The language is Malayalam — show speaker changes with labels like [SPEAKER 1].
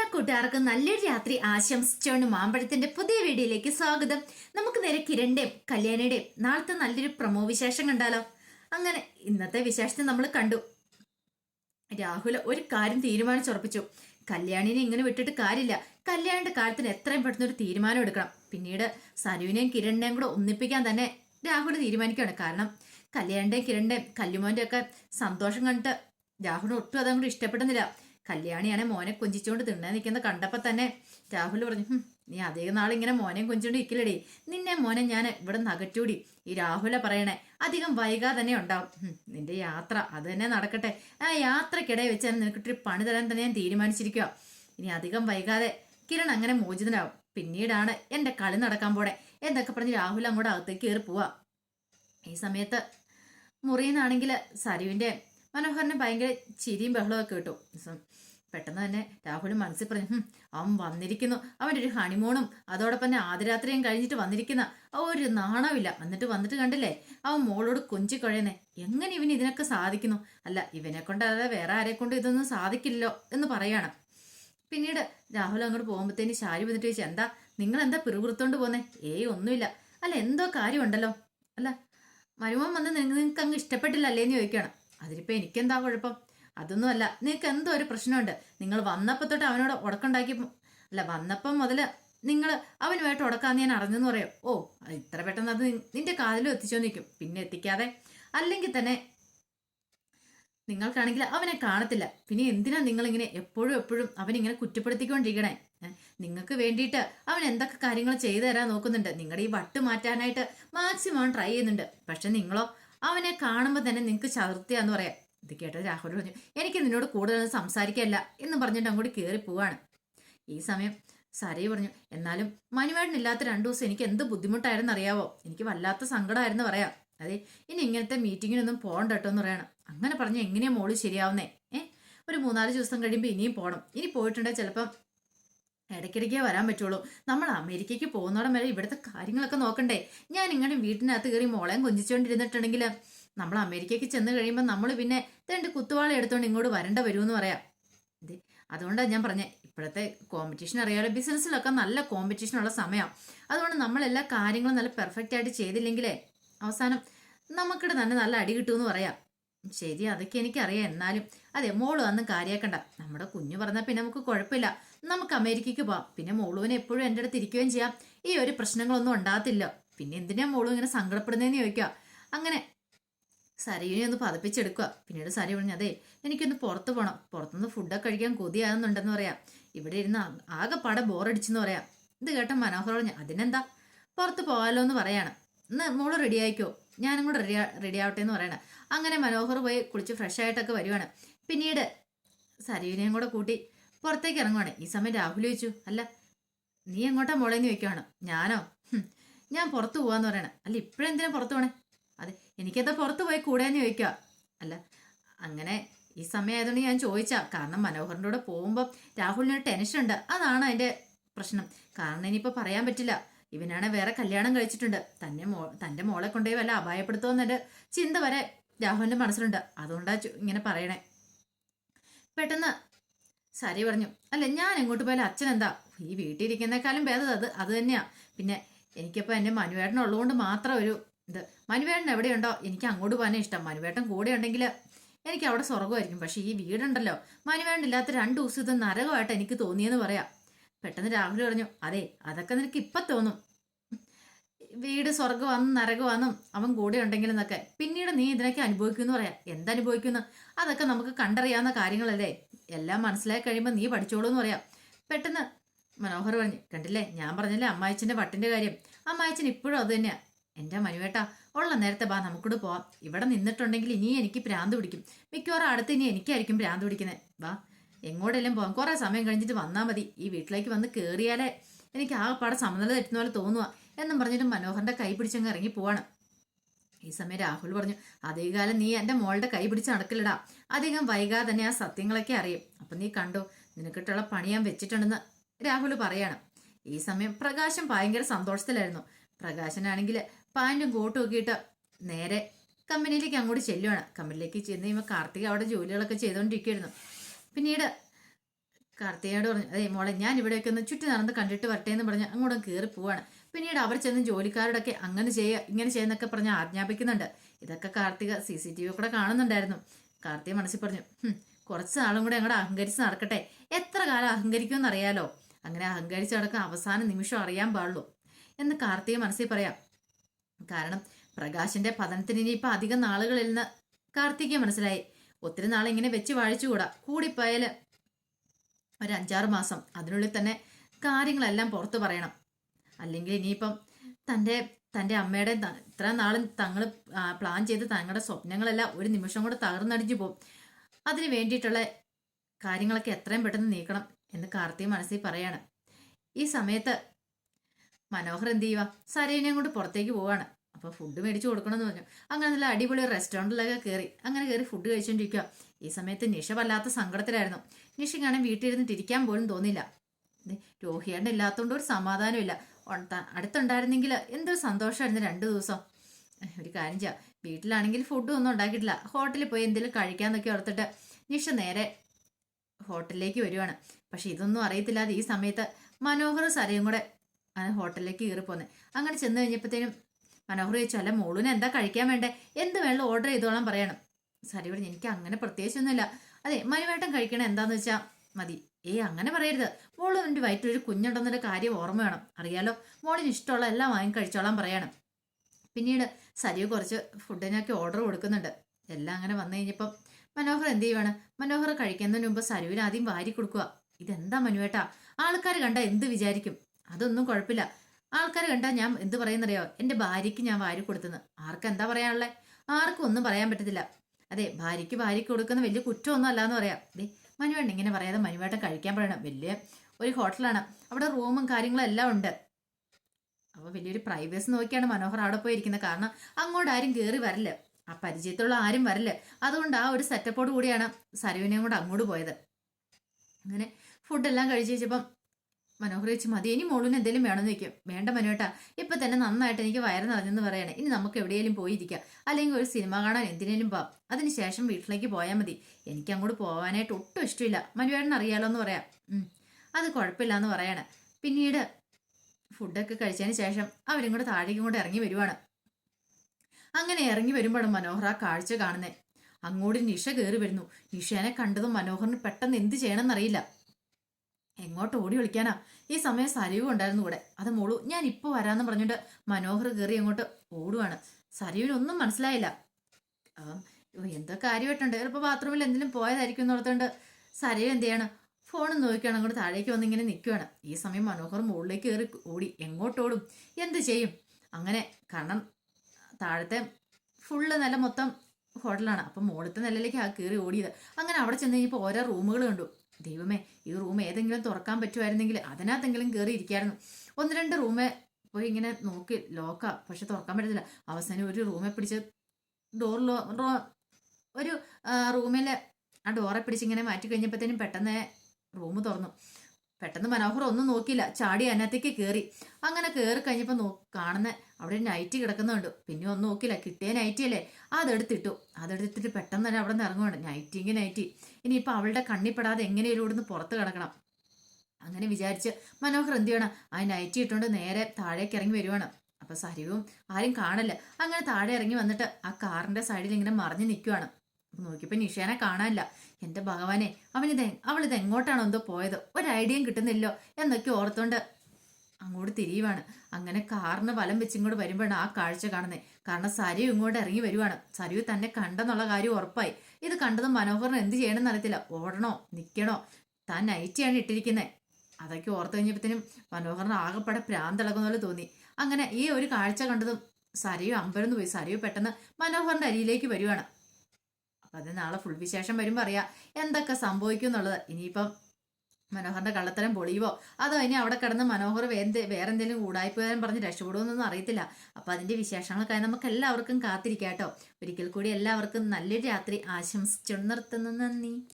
[SPEAKER 1] എല്ലാ കൂട്ടുകാർക്കും നല്ലൊരു രാത്രി ആശംസിച്ചുകൊണ്ട് മാമ്പഴത്തിന്റെ പുതിയ വീഡിയോയിലേക്ക് സ്വാഗതം. നമുക്ക് നേരെ കിരണിന്റെയും കല്യാണിയുടെയും നാളത്തെ നല്ലൊരു പ്രമോ വിശേഷം കണ്ടാലോ? അങ്ങനെ ഇന്നത്തെ വിശേഷത്തെ നമ്മൾ കണ്ടു. രാഹുൽ ഒരു കാര്യം തീരുമാനിച്ചുറപ്പിച്ചു. കല്യാണിനെ ഇങ്ങനെ വിട്ടിട്ട് കാര്യമില്ല. കല്യാണിന്റെ കാര്യത്തിന് എത്രയും പെട്ടെന്ന് ഒരു തീരുമാനം എടുക്കണം. പിന്നീട് സനുവിനെയും കിരണിനെയും കൂടെ ഒന്നിപ്പിക്കാൻ തന്നെ രാഹുൽ തീരുമാനിക്കുകയാണ്. കാരണം കല്യാണിന്റെയും കിരണിന്റെയും കല്ലുമോന്റെ ഒക്കെ സന്തോഷം കണ്ടിട്ട് രാഹുലിന് ഒട്ടും അതങ്ങോട്ട് ഇഷ്ടപ്പെടുന്നില്ല. കല്യാണിയാണെ മോനെ കൊഞ്ചിച്ചുകൊണ്ട് തിണ്ണാൻ നിൽക്കുന്ന കണ്ടപ്പോൾ തന്നെ രാഹുൽ പറഞ്ഞു "ഹും, നീ അധികം നാളിങ്ങനെ മോനെ കൊഞ്ചുകൊണ്ട് ഇരിക്കില്ലടി നിന്നെ മോനെ ഞാൻ ഇവിടെ നകറ്റൂടി. ഈ രാഹുല പറയണേ അധികം വൈകാതെ തന്നെ ഉണ്ടാവും. നിന്റെ യാത്ര അത് തന്നെ നടക്കട്ടെ. ആ യാത്രക്കിടെ വെച്ചാൽ നിനക്കിട്ടൊരു പണി തരാൻ തന്നെ ഞാൻ തീരുമാനിച്ചിരിക്കുക ഇനി അധികം വൈകാതെ കിരൺ അങ്ങനെ മോചിതനാവും. പിന്നീടാണ് എന്റെ കളി നടക്കാൻ പോടെ എന്നൊക്കെ പറഞ്ഞ് രാഹുൽ അങ്ങോട്ട് അകത്തേക്ക് കയറി പോവാ. ഈ സമയത്ത് മുറിയെന്നാണെങ്കിൽ സരുവിന്റെ മനോഹരന് ഭയങ്കര ചിരിയും ബഹളവും ഒക്കെ കിട്ടും. പെട്ടെന്ന് തന്നെ രാഹുൽ മനസ്സിൽ പറഞ്ഞു "ഹും, അവൻ വന്നിരിക്കുന്നു. അവന്റെ ഒരു ഹണിമൂണും അതോടൊപ്പം തന്നെ ആദ്യരാത്രിയും കഴിഞ്ഞിട്ട് വന്നിരിക്കുന്ന ഒരു നാണവില്ല എന്നിട്ട് വന്നിട്ട് കണ്ടില്ലേ? അവൻ മോളോട് കൊഞ്ചി കുഴയുന്നേ. എങ്ങനെ ഇവന് ഇതിനൊക്കെ സാധിക്കുന്നു? അല്ല ഇവനെ കൊണ്ട് അല്ലാതെ വേറെ ആരെ കൊണ്ട് ഇതൊന്നും സാധിക്കില്ലല്ലോ എന്ന് പറയാണ്. പിന്നീട് രാഹുൽ അങ്ങോട്ട് പോകുമ്പോഴത്തേന് ശാരി വന്നിട്ട് ചോദിച്ചു എന്താ നിങ്ങൾ എന്താ പിറുപിറുത്തോണ്ട് പോന്നേ? ഏയ് ഒന്നുമില്ല. അല്ല എന്തോ കാര്യമുണ്ടല്ലോ. അല്ല മരുമോൻ വന്ന് നിങ്ങൾക്ക് അങ്ങ് ഇഷ്ടപ്പെട്ടില്ല അല്ലേന്ന് ചോദിക്കുകയാണ് അതിനിപ്പോ എനിക്കെന്താ കുഴപ്പം? അതൊന്നും അല്ല നിങ്ങൾക്ക് എന്തോ ഒരു പ്രശ്നമുണ്ട്? നിങ്ങൾ വന്നപ്പോൾ തൊട്ട് അവനോട് ഉടക്കുണ്ടാക്കി അല്ല വന്നപ്പം മുതൽ നിങ്ങൾ അവനുമായിട്ട് ഉടക്കാന്ന് ഞാൻ അറിഞ്ഞെന്ന് പറയും. ഓ ഇത്ര പെട്ടെന്ന് അത് നിന്റെ കാതിലും എത്തിച്ചോ നിൽക്കും പിന്നെ എത്തിക്കാതെ. അല്ലെങ്കിൽ തന്നെ നിങ്ങൾക്കാണെങ്കിൽ അവനെ കാണത്തില്ല. പിന്നെ എന്തിനാ നിങ്ങളിങ്ങനെ എപ്പോഴും എപ്പോഴും അവനിങ്ങനെ കുറ്റപ്പെടുത്തിക്കൊണ്ടിരിക്കണേ? നിങ്ങൾക്ക് വേണ്ടിയിട്ട് അവൻ എന്തൊക്കെ കാര്യങ്ങൾ ചെയ്തു തരാൻ നോക്കുന്നുണ്ട്. നിങ്ങളുടെ ഈ വട്ട് മാറ്റാനായിട്ട് മാക്സിമം ട്രൈ ചെയ്യുന്നുണ്ട്. പക്ഷെ നിങ്ങളോ അവനെ കാണുമ്പോൾ തന്നെ നിങ്ങൾക്ക് ചതുർത്തിയാന്ന് പറയാം. ഇത് കേട്ടോ രാഹുൽ പറഞ്ഞു എനിക്ക് നിന്നോട് കൂടുതൽ സംസാരിക്കല്ല എന്ന് പറഞ്ഞിട്ട് അങ്ങോട്ട് കയറി പോവാണ്. ഈ സമയം സരയ് പറഞ്ഞു എന്നാലും മനുവേടനില്ലാത്ത രണ്ടു ദിവസം എനിക്ക് എന്ത് ബുദ്ധിമുട്ടായിരുന്നു അറിയാവോ? എനിക്ക് വല്ലാത്ത സങ്കടമായിരുന്നു പറയാം. അതെ ഇനി ഇങ്ങനത്തെ മീറ്റിങ്ങിനൊന്നും പോകണ്ട കേട്ടോ എന്ന് പറയണം. അങ്ങനെ പറഞ്ഞ എങ്ങനെയാ മോൾ ശരിയാവുന്നേ? ഏഹ് ഒരു മൂന്നാൽ ദിവസം കഴിയുമ്പോൾ ഇനിയും പോകണം ഇനി പോയിട്ടുണ്ടെങ്കിൽ ചിലപ്പം ഇടയ്ക്കിടയ്ക്കേ വരാൻ പറ്റുള്ളൂ. നമ്മൾ അമേരിക്കയ്ക്ക് പോകുന്നോടം വരെ ഇവിടുത്തെ കാര്യങ്ങളൊക്കെ നോക്കണ്ടേ. ഞാൻ ഇങ്ങനെ വീട്ടിനകത്ത് കയറി മോളെയും കൊഞ്ചിച്ചുകൊണ്ടിരുന്നിട്ടുണ്ടെങ്കിൽ നമ്മൾ അമേരിക്കയ്ക്ക് ചെന്ന് കഴിയുമ്പോൾ നമ്മൾ പിന്നെ രണ്ട് കുത്തുവാള എടുത്തോണ്ട് ഇങ്ങോട്ട് വരണ്ട വരുമെന്ന് പറയാം. അതുകൊണ്ടാണ് ഞാൻ പറഞ്ഞത് ഇപ്പോഴത്തെ കോമ്പറ്റീഷൻ അറിയാലോ ബിസിനസ്സിലൊക്കെ നല്ല കോമ്പറ്റീഷൻ ഉള്ള സമയമാണ് അതുകൊണ്ട് നമ്മൾ എല്ലാ കാര്യങ്ങളും നല്ല പെർഫെക്റ്റ് ആയിട്ട് ചെയ്തില്ലെങ്കിലേ അവസാനം നമുക്കിടെ തന്നെ നല്ല അടി കിട്ടുമെന്ന് പറയാം. ശരി അതൊക്കെ എനിക്കറിയാം. എന്നാലും അതെ മോൾ അന്ന് കാര്യാക്കണ്ട. നമ്മുടെ കുഞ്ഞു പറഞ്ഞാൽ പിന്നെ നമുക്ക് കുഴപ്പമില്ല. നമുക്ക് അമേരിക്കയ്ക്ക് പോവാം. പിന്നെ മോളുവിനെ എപ്പോഴും എന്റെ അടുത്ത് ഇരിക്കുകയും ചെയ്യാം. ഈ ഒരു പ്രശ്നങ്ങളൊന്നും ഉണ്ടാകത്തില്ല. പിന്നെ എന്തിനാ മോളും ഇങ്ങനെ സങ്കടപ്പെടുന്നതെന്ന് ചോദിക്കുക? അങ്ങനെ സരീനെ ഒന്ന് പതപ്പിച്ചെടുക്കുക. പിന്നീട് സരി പറഞ്ഞു അതെ എനിക്കൊന്ന് പുറത്ത് പോകണം പുറത്തുനിന്ന് ഫുഡൊക്കെ കഴിക്കാൻ കൊതിയാകുന്നുണ്ടെന്ന് പറയാം. ഇവിടെ ഇരുന്ന് ആകെപ്പാടെ ആകെ പട ബോറടിച്ചെന്ന് പറയാം. ഇത് കേട്ട മനോഹർ പറഞ്ഞു അതിനെന്താ? പുറത്ത് പോകാലോ എന്ന് പറയാണ്. ഇന്ന് മോൾ റെഡി ആയിക്കോ? ഞാനും കൂടെ റെഡി റെഡി ആവട്ടെ എന്ന് പറയണം. അങ്ങനെ മനോഹർ പോയി കുളിച്ച് ഫ്രഷ് ആയിട്ടൊക്കെ വരുവാണ്. പിന്നീട് സരീനെയും കൂടെ കൂട്ടി പുറത്തേക്ക് ഇറങ്ങുവാണ്. ഈ സമയം രാഹുൽ ചോദിച്ചു അല്ല നീ എങ്ങോട്ടാ മോളേന്ന് ചോദിക്കുവാണ്. ഞാനോ? ഞാൻ പുറത്ത് പോവാന്ന് പറയണേ. അല്ല ഇപ്പോഴെന്തിനാ പുറത്തു പോണേ? അതെ എനിക്കെന്താ പുറത്ത് പോയി കൂടെയെന്ന് ചോദിക്കുക. അല്ല അങ്ങനെ ഈ സമയമായതുകൊണ്ട് ഞാൻ ചോദിച്ചാ. കാരണം മനോഹറിന്റെ കൂടെ പോകുമ്പോൾ രാഹുലിനൊരു ടെൻഷൻ ഉണ്ട്. അതാണ് അതിന്റെ പ്രശ്നം. കാരണം ഇനിയിപ്പോൾ പറയാൻ പറ്റില്ല. ഇവനാണ് വേറെ കല്യാണം കഴിച്ചിട്ടുണ്ട്. തന്നെ മോ തന്റെ മോളെ കൊണ്ടുപോയി വല്ല അപായപ്പെടുത്തുമെന്നൊരു ചിന്ത വരെ രാഹുലിന്റെ മനസ്സിലുണ്ട്. അതുകൊണ്ടാ ഇങ്ങനെ പറയണേ. പെട്ടെന്ന് സരി പറഞ്ഞു അല്ല ഞാൻ എങ്ങോട്ട് പോയാലും അച്ഛൻ എന്താ ഈ വീട്ടിൽ ഇരിക്കുന്നേക്കാളും ഭേദം അത് അത് തന്നെയാ. പിന്നെ എനിക്കിപ്പോൾ എന്റെ മനുവേട്ടൻ ഉള്ളതുകൊണ്ട് മാത്രം ഒരു ഇത്. മനുവേട്ടൻ എവിടെയുണ്ടോ? എനിക്ക് അങ്ങോട്ട് പോകാനേ ഇഷ്ടം. മനുവേട്ടൻ കൂടെ ഉണ്ടെങ്കിൽ എനിക്ക് അവിടെ സ്വർഗമായിരിക്കും പക്ഷേ ഈ വീടുണ്ടല്ലോ. മനുവേട്ടൻ ഇല്ലാത്ത രണ്ട് ദിവസം ഇത് നരകമായിട്ട് എനിക്ക് തോന്നിയെന്ന് പറയാം. പെട്ടെന്ന് രാഹുൽ പറഞ്ഞു അതെ അതൊക്കെ നിനക്ക് ഇപ്പം തോന്നും. വീട് സ്വർഗമാണെന്നും നരകമാണെന്നും അവൻ കൂടെ ഉണ്ടെങ്കിലെന്നൊക്കെ. പിന്നീട് നീ ഇതിനൊക്കെ അനുഭവിക്കുമെന്ന് പറയാം. എന്തനുഭവിക്കുന്നു? അതൊക്കെ നമുക്ക് കണ്ടറിയാവുന്ന കാര്യങ്ങളല്ലേ? എല്ലാം മനസ്സിലാക്കി കഴിയുമ്പോൾ നീ പഠിച്ചോളൂ എന്ന് പറയാം. പെട്ടെന്ന് മനോഹർ പറഞ്ഞു കണ്ടില്ലേ? ഞാൻ പറഞ്ഞില്ലേ അമ്മായിച്ചന്റെ വട്ടിന്റെ കാര്യം? അമ്മായിച്ചൻ ഇപ്പോഴും അത് തന്നെയാണ് എന്റെ മനുവേട്ടാ ഉള്ള നേരത്തെ ബാ നമുക്കൂടെ പോവാം. ഇവിടെ നിന്നിട്ടുണ്ടെങ്കിൽ ഇനി എനിക്ക് ഭ്രാന്ത് പിടിക്കും. മിക്കവാറും അടുത്ത് ഇനി എനിക്കായിരിക്കും ഭ്രാന്ത് പിടിക്കുന്നത് വാ എങ്ങോട്ടെല്ലാം പോകാം കുറേ സമയം കഴിഞ്ഞിട്ട് വന്നാൽ മതി. ഈ വീട്ടിലേക്ക് വന്ന് കയറിയാലേ എനിക്ക് ആ പാടെ സമനില തെറ്റുന്ന പോലെ തോന്നുക എന്നും പറഞ്ഞിട്ട് മനോഹറിന്റെ കൈ പിടിച്ചങ്ങ് ഇറങ്ങി പോവാണ്. ഈ സമയം രാഹുൽ പറഞ്ഞു അധികകാലം നീ എന്റെ മോളുടെ കൈ പിടിച്ച് നടക്കില്ലടാ. അധികം വൈകാതെ തന്നെ ആ സത്യങ്ങളൊക്കെ അറിയും. അപ്പം നീ കണ്ടോ നിനക്കിട്ടുള്ള പണി ഞാൻ വെച്ചിട്ടുണ്ടെന്ന് രാഹുൽ പറയാണ്. ഈ സമയം പ്രകാശം ഭയങ്കര സന്തോഷത്തിലായിരുന്നു. പ്രകാശനാണെങ്കിൽ പാന്റും കോട്ടും ഒക്കെ ഇട്ട് നേരെ കമ്പനിയിലേക്ക് അങ്ങോട്ട് ചെല്ലുവാണ്. കമ്പനിയിലേക്ക് ചെന്ന് കഴിയുമ്പോൾ കാർത്തിക അവിടെ ജോലികളൊക്കെ ചെയ്തുകൊണ്ടിരിക്കുകയായിരുന്നു പിന്നീട് കാർത്തികയോട് പറഞ്ഞു അതേ മോളെ ഞാൻ ഇവിടെയൊക്കെ ഒന്ന് ചുറ്റി നടന്ന് കണ്ടിട്ട് വരട്ടെ എന്ന് പറഞ്ഞ് അങ്ങോട്ടും കയറി പോവാണ്. പിന്നീട് അവർ ചെന്ന് ജോലിക്കാരോടൊക്കെ അങ്ങനെ ചെയ്യുക ഇങ്ങനെ ചെയ്യുന്നൊക്കെ പറഞ്ഞ് ആജ്ഞാപിക്കുന്നുണ്ട്. ഇതൊക്കെ Karthika C C T V കൂടെ കാണുന്നുണ്ടായിരുന്നു. കാർത്തിക മനസ്സിൽ പറഞ്ഞു കുറച്ച് നാളും കൂടെ അങ്ങോട്ട് അഹങ്കരിച്ച് നടക്കട്ടെ. എത്ര കാലം അഹങ്കരിക്കുമെന്ന് അറിയാലോ അങ്ങനെ അഹങ്കരിച്ച് നടക്കാൻ അവസാന നിമിഷം അറിയാൻ പാടുള്ളൂ. എന്ന് കാർത്തിക മനസ്സിൽ പറയാം. കാരണം പ്രകാശിന്റെ പതനത്തിന് ഇനിയിപ്പോൾ അധികം നാളുകളിൽ നിന്ന് കാർത്തിക മനസ്സിലായി. ഒത്തിരി നാൾ ഇങ്ങനെ വെച്ച് വാഴിച്ചുകൂടാ. കൂടിപ്പോയാൽ ഒരു അഞ്ചാറ് മാസം. അതിനുള്ളിൽ തന്നെ കാര്യങ്ങളെല്ലാം പുറത്തു പറയണം. അല്ലെങ്കിൽ ഇനിയിപ്പം തന്റെ തന്റെ അമ്മയുടെ ഇത്ര നാളും തങ്ങൾ പ്ലാൻ ചെയ്ത് തങ്ങളുടെ സ്വപ്നങ്ങളെല്ലാം ഒരു നിമിഷം കൂടെ തകർന്നടിഞ്ഞു പോകും അതിന് വേണ്ടിയിട്ടുള്ള കാര്യങ്ങളൊക്കെ എത്രയും പെട്ടെന്ന് നീക്കണം എന്ന് കാർത്തിക് മനസ്സിൽ പറയാണ്. ഈ സമയത്ത് മനോഹർ എന്ത് ചെയ്യുക സരേനെയും കൊണ്ട് പുറത്തേക്ക് പോവാണ്. അപ്പോൾ ഫുഡ് മേടിച്ചു കൊടുക്കണമെന്ന് പറഞ്ഞു. അങ്ങനെ നല്ല അടിപൊളി റെസ്റ്റോറന്റിലൊക്കെ കയറി അങ്ങനെ കയറി ഫുഡ് കഴിച്ചുകൊണ്ടിരിക്കുക ഈ സമയത്ത് നിഷ വല്ലാത്ത സങ്കടത്തിലായിരുന്നു. നിഷയ്ക്കാണെങ്കിൽ വീട്ടിലിരുന്നിട്ട് ഇരിക്കാൻ പോലും തോന്നില്ല രോഹിയേണ്ട ഇല്ലാത്തതുകൊണ്ട് ഒരു സമാധാനമില്ല അടുത്തുണ്ടായിരുന്നെങ്കിൽ എന്തൊരു സന്തോഷമായിരുന്നു രണ്ട് ദിവസം. ഒരു കാര്യം ചെയ്യാം. വീട്ടിലാണെങ്കിൽ ഫുഡും ഒന്നും ഉണ്ടാക്കിയിട്ടില്ല. ഹോട്ടലിൽ പോയി എന്തെങ്കിലും കഴിക്കാന്നൊക്കെ ഓർത്തിട്ട് നിഷ നേരെ ഹോട്ടലിലേക്ക് വരുവാണ്. പക്ഷെ ഇതൊന്നും അറിയത്തില്ലാതെ ഈ സമയത്ത് മനോഹർ സരയും കൂടെ ഹോട്ടലിലേക്ക് കയറി പോന്നെ. അങ്ങനെ ചെന്ന് കഴിഞ്ഞപ്പോഴത്തേനും മനോഹർ ചോദിച്ചു അല്ല മോളിന് എന്താ കഴിക്കാൻ വേണ്ടേ? എന്ത് വേണം ഓർഡർ ചെയ്തോളാം പറയണം. സരി പറഞ്ഞു എനിക്ക് അങ്ങനെ പ്രത്യേകിച്ചൊന്നുമില്ല. അതെ മനുവേട്ടൻ കഴിക്കണം എന്താന്ന് വെച്ചാൽ മതി. ഏയ് അങ്ങനെ പറയരുത്. മോൾ എന്റെ വയറ്റിലൊരു കുഞ്ഞുണ്ടെന്നൊരു കാര്യം ഓർമ്മ വേണം. അറിയാലോ? മോളിന് ഇഷ്ടമുള്ള എല്ലാം വാങ്ങി കഴിച്ചോളാൻ പറയണം. പിന്നീട് സരിയെ കുറച്ച് ഫുഡിനൊക്കെ ഓർഡർ കൊടുക്കുന്നുണ്ട്. എല്ലാം അങ്ങനെ വന്നു കഴിഞ്ഞപ്പം മനോഹർ എന്ത് ചെയ്യുവാണ്? മനോഹർ കഴിക്കുന്നതിന് മുമ്പ് സരുവിന് ആദ്യം വാരി കൊടുക്കുക ഇതെന്താ മനുവേട്ടാ? ആൾക്കാർ കണ്ടാൽ എന്ത് വിചാരിക്കും? അതൊന്നും കുഴപ്പമില്ല. ആൾക്കാർ കണ്ടാൽ ഞാൻ എന്ത് പറയുന്നറിയോ? എന്റെ ഭാര്യയ്ക്ക് ഞാൻ വാരി കൊടുത്തെന്ന് ആർക്ക് എന്താ പറയാനുള്ളത് ആർക്കും ഒന്നും പറയാൻ പറ്റത്തില്ല. അതെ ഭാര്യയ്ക്ക് ഭാര്യയ്ക്ക് കൊടുക്കുന്ന വലിയ കുറ്റമൊന്നും അല്ലാന്ന് പറയാം. മനുവേട്ടൻ ഇങ്ങനെ പറയാതെ മനുവേട്ടൻ കഴിക്കാൻ പറയണം. വലിയ ഒരു ഹോട്ടലാണ്. അവിടെ റൂമും കാര്യങ്ങളും എല്ലാം ഉണ്ട്. അപ്പോൾ വലിയൊരു പ്രൈവസി നോക്കിയാണ് മനോഹർ അവിടെ പോയിരിക്കുന്നത്. കാരണം അങ്ങോട്ട് ആരും കയറി വരില്ല. ആ പരിചയത്തുള്ള ആരും വരില്ല. അതുകൊണ്ട് ആ ഒരു സെറ്റപ്പോട് കൂടിയാണ് സരുവിനെയും കൂടെ അങ്ങോട്ട് പോയത്. അങ്ങനെ ഫുഡെല്ലാം കഴിച്ച് വെച്ചപ്പം മനോഹർ ചേച്ചി മതി. ഇനി മോളിന് എന്തെങ്കിലും വേണമെന്ന് വെക്കും. വേണ്ട മനോട്ടാ. ഇപ്പൊ തന്നെ നന്നായിട്ട് എനിക്ക് വയറ് നിറഞ്ഞെന്ന് പറയണേ. ഇനി നമുക്ക് എവിടെയെങ്കിലും പോയിരിക്കാം. അല്ലെങ്കിൽ ഒരു സിനിമ കാണാൻ എന്തിനേലും പോവാം അതിനുശേഷം വീട്ടിലേക്ക് പോയാൽ മതി. എനിക്ക് അങ്ങോട്ട് പോകാനായിട്ട് ഒട്ടും ഇഷ്ടമില്ല. മനുവേട്ടൻ അറിയാലോ എന്ന് പറയാം. അത് കുഴപ്പമില്ല എന്ന് പറയാണ്. പിന്നീട് ഫുഡൊക്കെ കഴിച്ചതിന് ശേഷം അവരും കൂടെ താഴേക്കും കൂടെ ഇറങ്ങി വരുവാണ്. അങ്ങനെ ഇറങ്ങി വരുമ്പോഴും മനോഹർ ആ കാഴ്ച കാണുന്നേ. അങ്ങോട്ട് നിഷ കയറി വരുന്നു. നിഷേനെ കണ്ടതും മനോഹറിന് പെട്ടെന്ന് എന്ത് ചെയ്യണമെന്നറിയില്ല. എങ്ങോട്ട് ഓടി വിളിക്കാനാ ഈ സമയം സരിവ് ഉണ്ടായിരുന്നു കൂടെ. അത് മോളു ഞാൻ ഇപ്പൊ വരാന്ന് പറഞ്ഞിട്ട് മനോഹർ കയറി അങ്ങോട്ട് ഓടുവാണ്. സരിവിനൊന്നും മനസ്സിലായില്ല. എന്തോ കാര്യമായിട്ടുണ്ട്. ചിലപ്പോൾ ബാത്റൂമിൽ എന്തെങ്കിലും പോയതായിരിക്കും എന്ന് ഓർത്തുകൊണ്ട് സരിവ് എന്ത് ചെയ്യാണ്? ഫോൺ നോക്കിയാണ് അങ്ങോട്ട് താഴേക്ക് വന്ന് ഇങ്ങനെ നിൽക്കുകയാണ് ഈ സമയം മനോഹർ മുകളിലേക്ക് കയറി ഓടി എങ്ങോട്ടോടും എന്ത് ചെയ്യും? അങ്ങനെ കാരണം താഴത്തെ ഫുള്ള് നില മൊത്തം ഹോട്ടലാണ്. അപ്പം മുകളിലത്തെ നിലയിലേക്ക് ആ കയറി ഓടിയത്. അങ്ങനെ അവിടെ ചെന്ന് കഴിഞ്ഞപ്പോൾ ഓരോ റൂമുകൾ കണ്ടു. ദൈവമേ ഈ റൂം ഏതെങ്കിലും തുറക്കാൻ പറ്റുമായിരുന്നെങ്കിൽ അതിനകത്തെങ്കിലും കയറി ഇരിക്കായിരുന്നു ഒന്ന് രണ്ട് റൂമേ പോയി ഇങ്ങനെ നോക്കി ലോക്കാ പക്ഷെ തുറക്കാൻ പറ്റത്തില്ല. അവസാനം ഒരു റൂമെ പിടിച്ച് ഡോറിലോ ഒരു റൂമിലെ ആ ഡോറെ പിടിച്ച് ഇങ്ങനെ മാറ്റി കഴിഞ്ഞപ്പോഴത്തേനും പെട്ടെന്ന് റൂം തുറന്നു. പെട്ടെന്ന് മനോഹർ ഒന്നും നോക്കിയില്ല. ചാടി അതിനകത്തേക്ക് കയറി അങ്ങനെ കയറി കഴിഞ്ഞപ്പോൾ നോ കാണുന്ന അവിടെ നൈറ്റ് കിടക്കുന്നുണ്ട്. പിന്നെ ഒന്നും നോക്കില്ല കിട്ടിയ നൈറ്റി അല്ലേ? അതെടുത്തിട്ടു. അതെടുത്തിട്ട് പെട്ടെന്ന് തന്നെ അവിടെ നിന്ന് ഇറങ്ങുകയാണ് നൈറ്റിങ് നൈറ്റി ഇനിയിപ്പോൾ അവളുടെ കണ്ണിപ്പെടാതെ എങ്ങനെയും ഇവിടുന്ന് പുറത്ത് കിടക്കണം. അങ്ങനെ വിചാരിച്ച് മനോഹർ എന്ത് ചെയ്യണം? ആ നൈറ്റി ഇട്ടുകൊണ്ട് നേരെ താഴേക്ക് ഇറങ്ങി വരുവാണ്. അപ്പോൾ സരിവും ആരും കാണില്ല. അങ്ങനെ താഴെ ഇറങ്ങി വന്നിട്ട് ആ കാറിന്റെ സൈഡിൽ ഇങ്ങനെ മറിഞ്ഞ് നിൽക്കുവാണ് അപ്പൊ നോക്കിയപ്പോ നിഷേനെ കാണാനില്ല. എന്റെ ഭഗവാനെ അവനിത് അവളിത് എങ്ങോട്ടാണോ എന്തോ പോയത്. ഒരു ഐഡിയയും കിട്ടുന്നില്ലോ എന്നൊക്കെ ഓർത്തോണ്ട് അങ്ങോട്ട് തിരിയുവാണ്. അങ്ങനെ കാറിന് വലം വെച്ച് ഇങ്ങോട്ട് വരുമ്പോഴാണ് ആ കാഴ്ച കാണുന്നത് കാരണം സരിയു ഇങ്ങോട്ട് ഇറങ്ങി വരുവാണ്. സരിയു തന്നെ കണ്ടെന്നുള്ള കാര്യം ഉറപ്പായി. ഇത് കണ്ടതും മനോഹറിന് എന്ത് ചെയ്യണമെന്ന് അറിയത്തില്ല. ഓടണോ? നിൽക്കണോ താൻ നൈറ്റിയാണ് ഇട്ടിരിക്കുന്നത് അതൊക്കെ ഓർത്ത് കഴിഞ്ഞപ്പോഴത്തേനും മനോഹറിന് ആകെപ്പാടെ പ്രാന്തിളകുന്ന പോലെ തോന്നി. അങ്ങനെ ഈ ഒരു കാഴ്ച കണ്ടതും സരയു അമ്പരന്ന് പോയി. സരയു പെട്ടെന്ന് മനോഹറിന്റെ അരിയിലേക്ക് വരുവാണ്. അത് നാളെ ഫുൾ വിശേഷം വരുമ്പോൾ അറിയാം എന്തൊക്കെ സംഭവിക്കും എന്നുള്ളത് ഇനിയിപ്പം മനോഹറിന്റെ കള്ളത്തരം പൊളിയുവോ? അതോ ഇനി അവിടെ കിടന്ന് മനോഹർ വേറെ വേറെ എന്തെങ്കിലും കൂടായ്പോയാലും പറഞ്ഞ് രക്ഷപ്പെടുമെന്നൊന്നും അറിയത്തില്ല. അപ്പൊ അതിന്റെ വിശേഷങ്ങൾക്കായി നമുക്ക് എല്ലാവർക്കും കാത്തിരിക്കാം കേട്ടോ. ഒരിക്കൽ കൂടി എല്ലാവർക്കും നല്ലൊരു രാത്രി ആശംസിച്ചു നിർത്തുന്നു നന്ദി.